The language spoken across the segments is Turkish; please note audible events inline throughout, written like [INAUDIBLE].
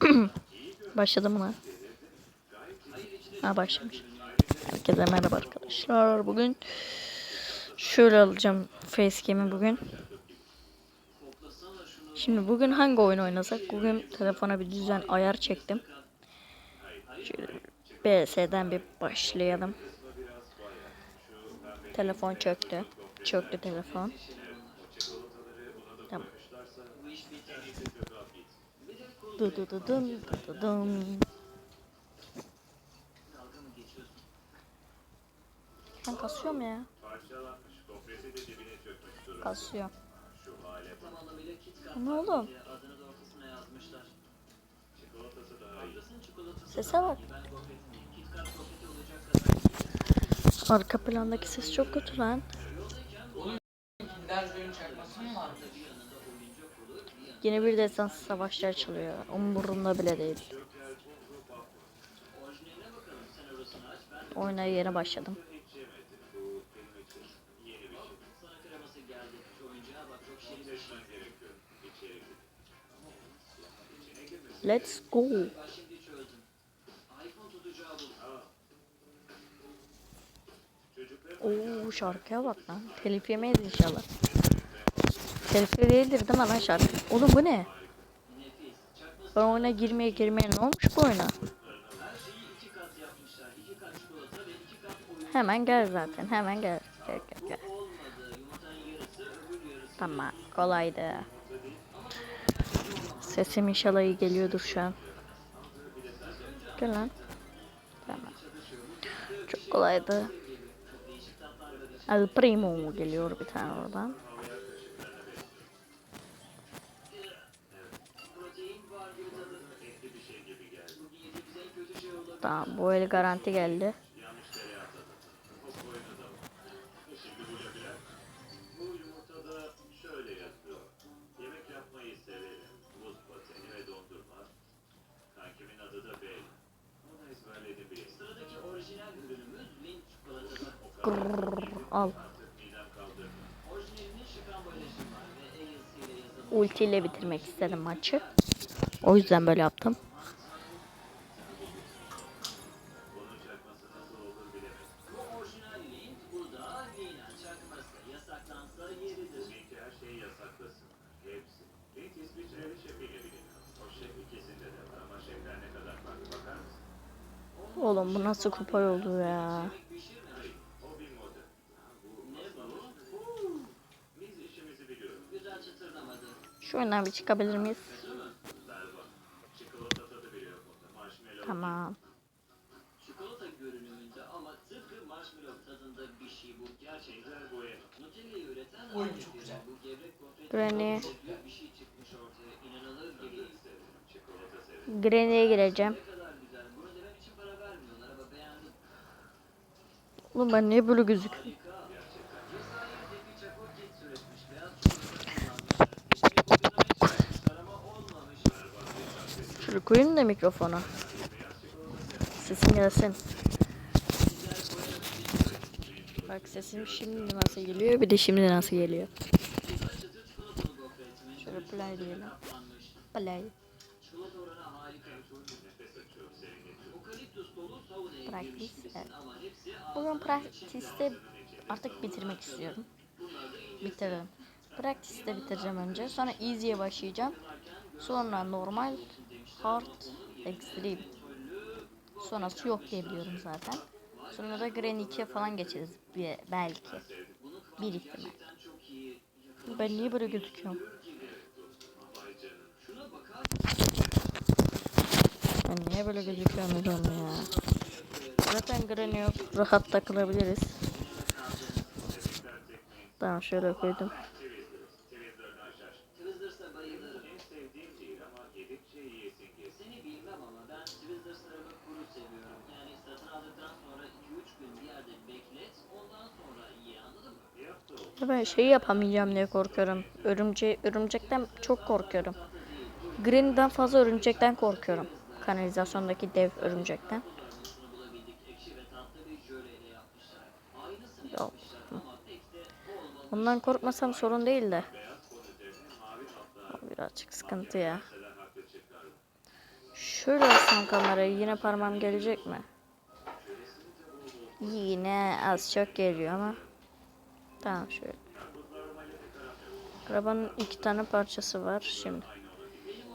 [CLEARS THROAT] Başladı mı lan? Ha başlamış. Herkese merhaba arkadaşlar. Bugün şöyle alacağım facecam'i bugün. Şimdi bugün hangi oyun oynasak? Bugün telefona bir düzen ayar çektim. Şöyle BS'den bir başlayalım. Telefon çöktü. Çöktü telefon. Du du du dum du du dum. Ben kasıyorum ya. Kasıyor. Ne oğlum? Sese bak. Arka plandaki ses çok kötü lan. Kinder çakması mı vardı? Yeni bir desans savaşlar açılıyor. Umurumda bile değil. Oyuna yeni başladım. Let's go. Oo şarkıya bak lan. Telif yemeyiz inşallah. Telifli değildir değil mi lan şarkı? Oğlum bu ne? Ben oyuna girmeye girmeye ne olmuş bu oyuna? Hemen gel zaten. Hemen gel. Gel gel gel. Tamam. Kolaydı. Sesim inşallah iyi geliyordur şu an. Gel lan. Tamam. Çok kolaydı. El Primo geliyor bir tane oradan. Paylaşım var ve Ailsi ile yazılmış. Ultiyle bitirmek istedim maçı. O yüzden böyle yaptım. Oğlum bu nasıl kupa oldu ya? Şu oyundan bir çıkabilir miyiz? Tamam. Çikolata görünümünde ama tıpkı marshmallow tadında bir şey bu. Gerçekten. Nutella'yı üreten aynı çok güzel. Bu gevrek Granny. büyük bir şey çıkmış ortaya. İnanılır gibi. Severim. Çikolata severim. Granny'e gireceğim. Ne kadar güzel. Bunu demem için para vermiyorlar ama beğendim. Oğlum ben niye böyle gözüküyorum? Şunu koyayım da mikrofona. Sesim gelsin. Bak sesim şimdi nasıl geliyor bir de şimdi nasıl geliyor. Şöyle play diyelim. Play. Practice, evet. Bugün practice'te artık bitirmek istiyorum. Bitirdim. Practice'te bitireceğim önce. Sonra easy'ye başlayacağım. Sonra normal, hard, extreme. Sonrası yok diye biliyorum zaten. Sonra da Granny 2'ye falan geçeriz bir, belki. Bir ihtimal. Ben niye böyle gözüküyorum? Ben niye böyle gözüküyorum ya? Zaten Granny yok. Rahat takılabiliriz. Tamam şöyle koydum. Ben Twizzlers'ları kuru seviyorum. Yani satın aldıktan sonra 2-3 gün bir yerde beklet, ondan sonra ye anladın mı? Yaptı o. Ya Ben şeyi yapamayacağım diye korkuyorum. Örümce örümcekten çok korkuyorum. Green'den fazla örümcekten korkuyorum. Kanalizasyondaki dev örümcekten. Ondan korkmasam sorun değil de. Birazcık sıkıntı ya. Şöyle alsam kamerayı yine parmağım gelecek mi? Yine az çok geliyor ama. Tamam şöyle. Arabanın iki tane parçası var şimdi.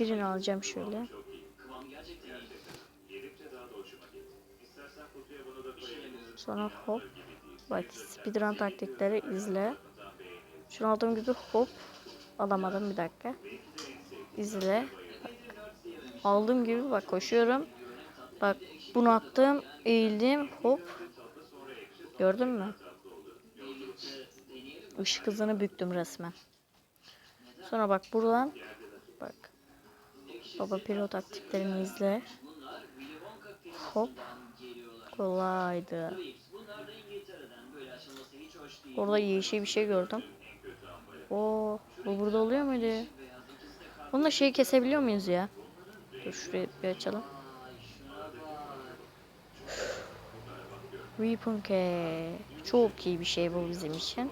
Birini alacağım şöyle. Sonra hop. Bak speedrun taktikleri izle. Şunu aldığım gibi hop. Alamadım bir dakika. İzle. Bak. Aldığım gibi bak koşuyorum. Bak bunu attım. Eğildim. Hop. Gördün mü? Işık hızını büktüm resmen. Sonra bak buradan. Bak. Baba pilot taktiklerini izle. Hop. Kolaydı. Orada yeşil bir şey gördüm. Oo, bu burada oluyor muydu? Bununla şeyi kesebiliyor muyuz ya? Dur şurayı bir açalım. Weapon Key. Çok iyi bir şey bu bizim için.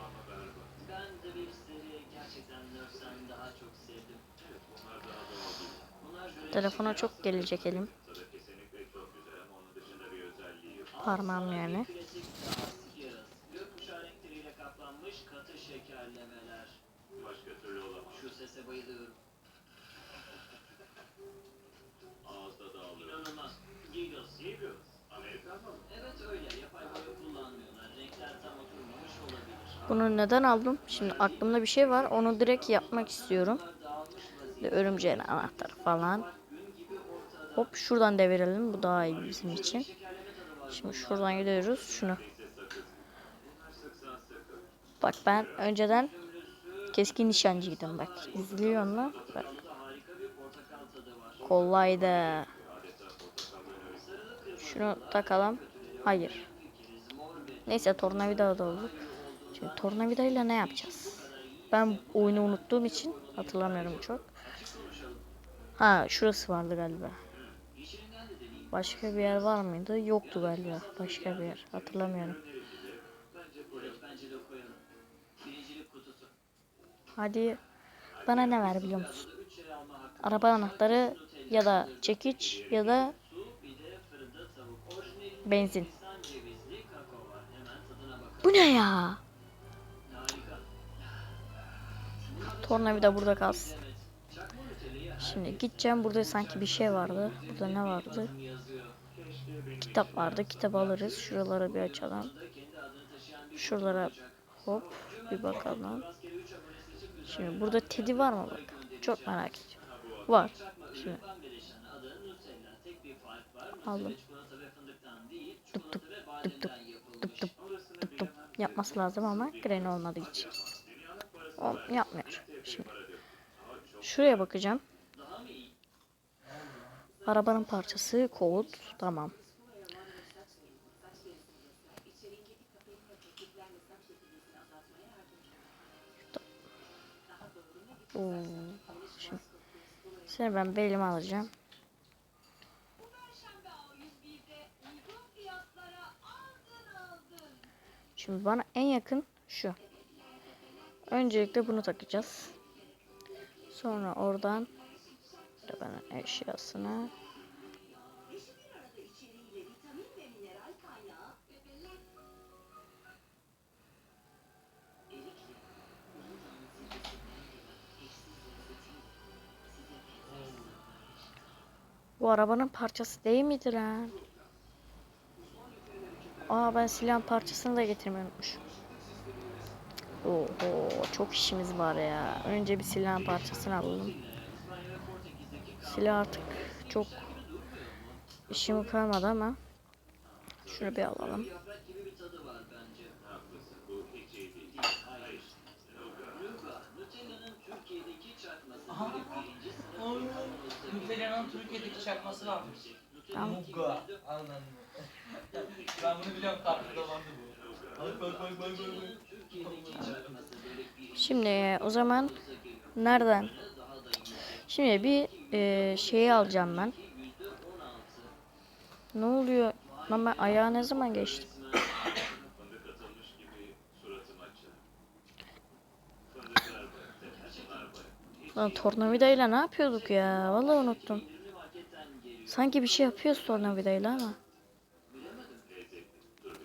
Telefona çok gelecek elim. Parmağım yani. şekerlemeler. Başka türlü olamaz. Şu sese bayılıyorum. Ağızda dağılıyor. İnanılmaz. Giggles. Giggles. Amerikan malı. Evet öyle. Yapay boya kullanmıyorlar. Renkler tam oturmamış olabilir. Bunu neden aldım? Şimdi aklımda bir şey var. Onu direkt yapmak istiyorum. Örümceğin anahtarı falan. Hop şuradan devirelim. Bu daha iyi bizim için. Şimdi şuradan gidiyoruz. Şunu. Bak ben önceden keskin nişancıydım bak. İzliyor mu? Bak. Portakal tadı var. Kolaydı. Şunu takalım. Hayır. Neyse tornavida da olur. Şimdi tornavidayla ne yapacağız? Ben oyunu unuttuğum için hatırlamıyorum çok. Ha şurası vardı galiba. Başka bir yer var mıydı? Yoktu galiba. Başka bir yer. Hatırlamıyorum. Hadi bana ne ver biliyor musun? Araba anahtarı ya da çekiç ya da benzin. Bu ne ya? Tornavida burada kalsın. Şimdi gideceğim. Burada sanki bir şey vardı. Burada ne vardı? Kitap vardı. Kitabı alırız. Şuraları bir açalım. Şuralara hop bir bakalım. Şimdi burada Teddy var mı bak? Çok merak ediyorum. Var. Şimdi. Aldım. Tıp tıp bademden yapılmış. tıp tıp tıp tıp yapması lazım ama Granny olmadığı için. O yapmıyor. Şimdi şuraya bakacağım. Arabanın parçası kod tamam. Şimdi seni ben belime alacağım. Bu Perşembe A101'de uygun fiyatlara aldın aldın. Şimdi bana en yakın şu. Öncelikle bunu takacağız. Sonra oradan da bana eşyasına Bu arabanın parçası değil miydi lan? Aa ben silahın parçasını da getirmeyi unutmuşum. Oho çok işimiz var ya. Önce bir silahın parçasını alalım. Silah artık çok işimi kalmadı ama şunu bir alalım. Yaprak gibi bir tadı var bence. haklısın. Bu hiç iyi değil. Hayır. Luga, Nutella'nın Türkiye'deki çakması. Böyle birinci Nutella'nın Türkiye'deki çakması varmış. Tamam. Muga. Anladın mı? ben bunu biliyorum kartında vardı bu. Bak bak bak bak bak. Şimdi o zaman nereden? Şimdi bir e, şeyi alacağım ben. Ne oluyor? Lan ben ayağa ne zaman geçtim? Lan tornavidayla ne yapıyorduk ya? Vallahi unuttum. Sanki bir şey yapıyor tornavidayla ama. Lezzetli. Dur biraz.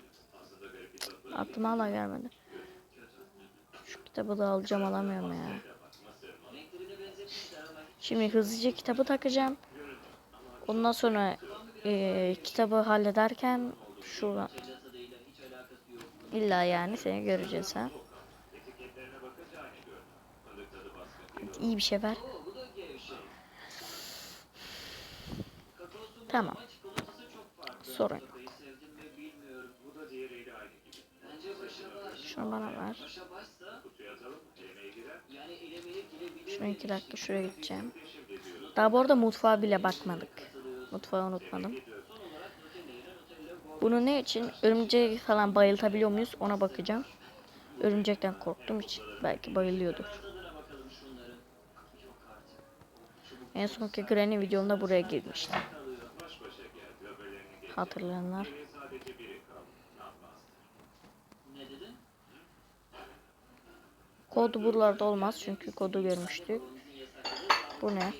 Aslında garip bir tadı var. Aklıma hala gelmedi. Şu kitabı da alacağım alamıyorum ya. Ama Şimdi hızlıca kitabı takacağım. Ondan sonra eee, kitabı hallederken şuradan illa yani seni göreceğiz ha. Baskın. İyi bir şey ver. Mı? Yemeğe girer. yani elemeye girebilir. Şunu iki dakika şuraya gideceğim. Daha bu arada mutfağa bile bakmadık. Mutfağı unutmadım. Bunu ne için? Örümceği falan bayıltabiliyor muyuz? Ona bakacağım. Örümcekten korktuğum için belki bayılıyordur. Yok. En sonki Granny videomda buraya girmişti. Hatırlayanlar. Kodu buralarda olmaz çünkü kodu görmüştük. Bu ne?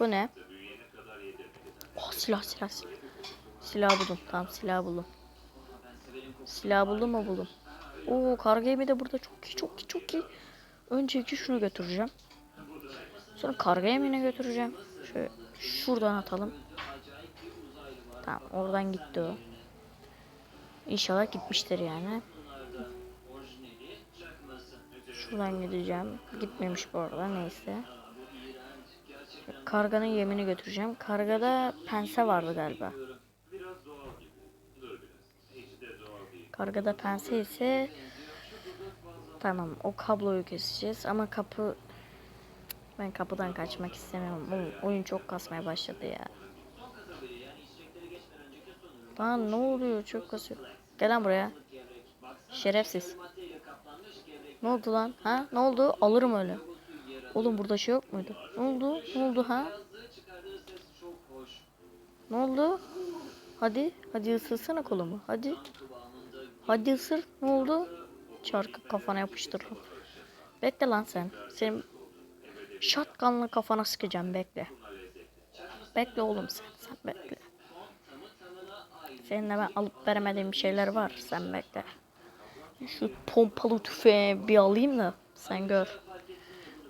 Bu ne? Oh silah silah silah. Silah buldum. Tamam silah buldum. Silah buldum mu buldum. Oo karga yemi de burada çok iyi çok iyi çok iyi. Önceki şunu götüreceğim. Sonra karga yemine götüreceğim. Şöyle şuradan atalım. Tamam oradan gitti o. İnşallah gitmiştir yani. Şuradan gideceğim. Gitmemiş bu arada neyse. Karganın yemini götüreceğim. Kargada pense vardı galiba. Kargada pense ise tamam o kabloyu keseceğiz ama kapı ben kapıdan kaçmak istemiyorum. Oyun çok kasmaya başladı ya. Lan ne oluyor çok kasıyor. Gel lan buraya. Şerefsiz. Ne oldu lan? Ha? Ne oldu? Alırım öyle. Oğlum burada şey yok muydu? Ne oldu? Ne oldu ha? Ne oldu? Hadi. Hadi ısırsana kolumu. Hadi. Hadi ısır. Ne oldu? Çarkı kafana yapıştırırım. Bekle lan sen. Senin şatkanla kafana sıkacağım bekle. Bekle oğlum sen. Sen bekle. Aynı. Seninle ben alıp veremediğim şeyler var. Sen bekle. Şu pompalı tüfeği bir alayım da sen gör.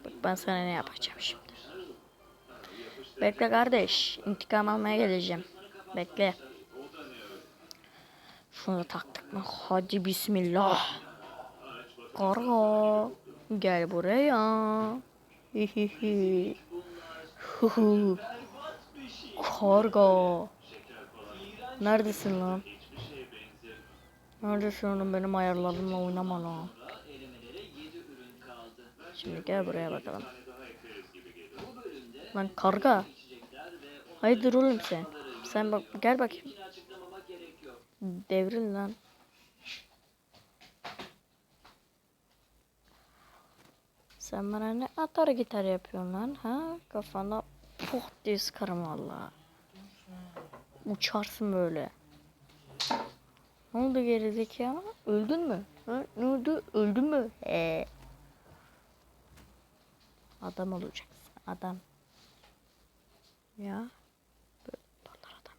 Bak ben sana ne yapacağım şimdi. Bekle kardeş. İntikam almaya geleceğim. Bekle. Şunu da taktık mı? Hadi bismillah. Karga. Gel buraya. Hihihi. Karga. Neredesin lan? Neredesin oğlum benim ayarlarımla oynama lan. Elemelere 7 ürün kaldı. Şimdi gel buraya bakalım. Lan karga. Hayırdır oğlum sen? Sen bak gel bakayım. Devril lan. Sen bana ne atar gitar yapıyorsun lan ha? Kafana poh diye sıkarım valla. Uçarsın böyle. Ne oldu gerizekalı? Öldün mü? Ha? Ne oldu? Öldün mü? He. Adam olacaksın. Adam. Ya. Böyle adam.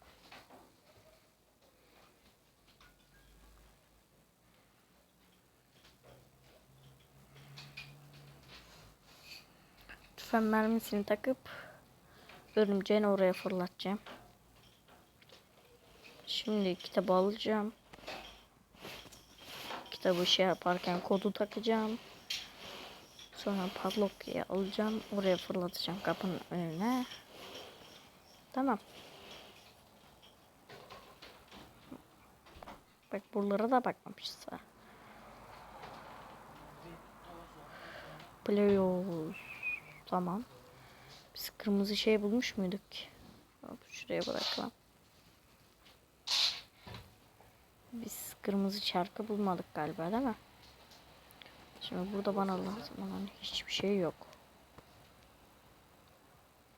Tüfen mermisini takıp örümceğini oraya fırlatacağım. Şimdi kitabı alacağım. Kitabı şey yaparken kodu takacağım. Sonra padlock'u alacağım. Oraya fırlatacağım kapının önüne. Tamam. Bak buralara da bakmamışız ha. Playos. Tamam. Biz kırmızı şey bulmuş muyduk ki? Şuraya bırakalım. Biz kırmızı çarkı bulmadık galiba değil mi? Şimdi burada bana lazım olan hiçbir şey yok.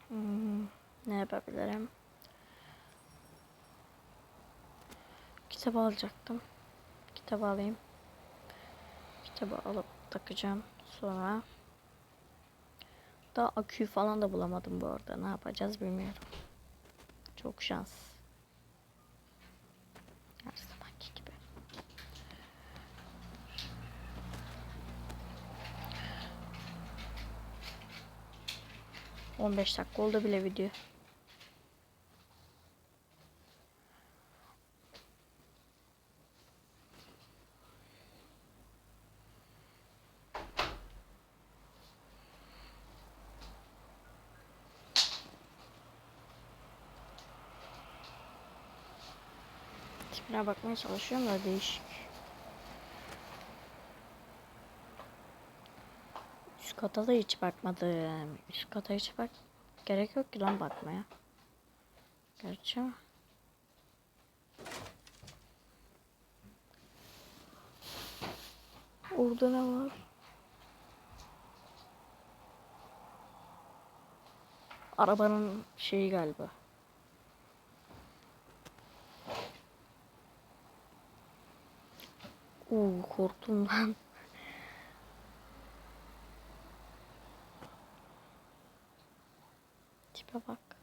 Hmm, ne yapabilirim? Kitabı alacaktım. Kitabı alayım. Kitabı alıp takacağım. Sonra daha aküyü falan da bulamadım bu arada. Ne yapacağız bilmiyorum. Çok şans. 15 dakika oldu bile video. Tipine bakmaya çalışıyorum da değişik. Kata da hiç bakmadım. Üst hiç bak. Gerek yok ki lan bakmaya. Gerçi. Orada ne var? Arabanın şeyi galiba. Oo korktum lan. Tipe bak.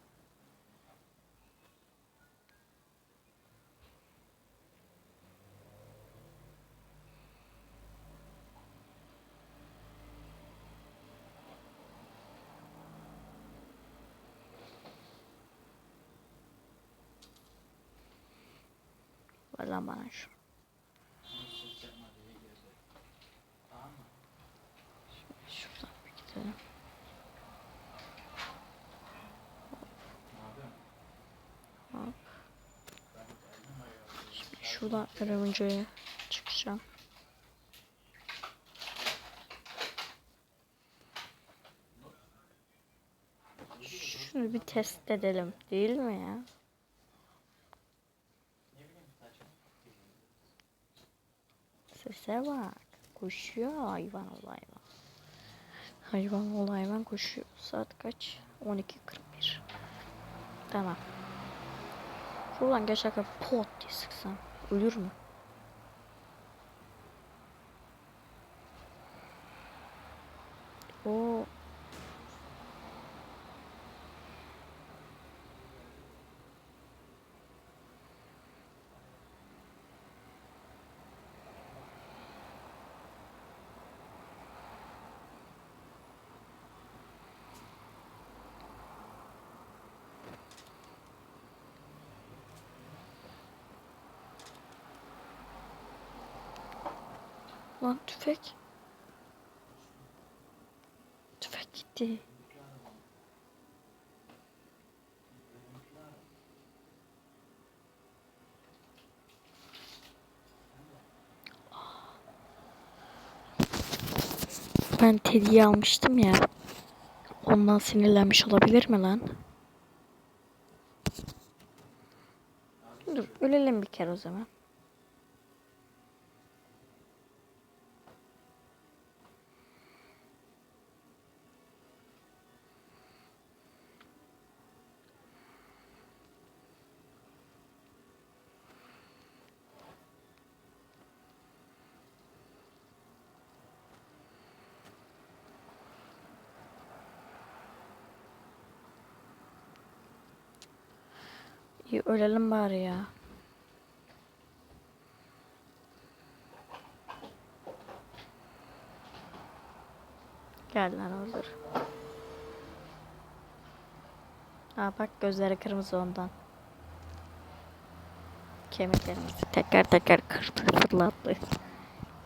Ver lan şu. Şuradan bir gidelim. Hop. Şimdi şuradan örümceğe çıkacağım. Şunu bir test edelim değil mi ya? Sese bak. Koşuyor hayvan ol hayvan. Hayvan ol hayvan koşuyor. Saat kaç? 12.41. Tamam. Şuradan geçerken pot diye sıksam. Ölür mü? O lan tüfek. Tüfek gitti. Ben Teddy'yi almıştım ya. Ondan sinirlenmiş olabilir mi lan? Dur ölelim bir kere o zaman. İyi ölelim bari ya. Gel lan öldür. Aa bak gözleri kırmızı ondan. Kemiklerimizi teker teker kırdı fırlattı.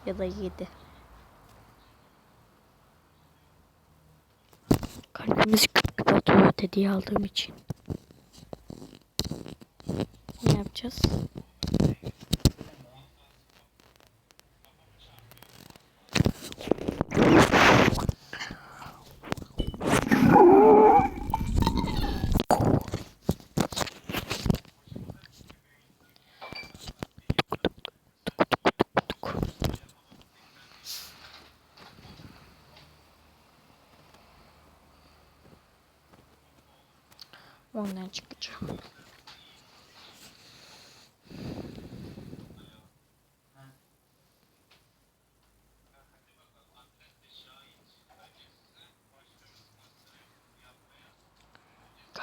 Ya da yedi. Kalbimiz küt küt atıyor dediği aldığım için. Ne yapacağız? Ondan çıkacağım.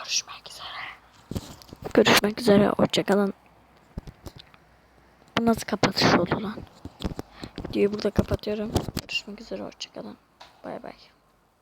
Görüşmek üzere. Görüşmek üzere. Hoşçakalın. Bu nasıl kapatış oldu lan? Videoyu burada kapatıyorum. Görüşmek üzere. Hoşçakalın. Bay bay.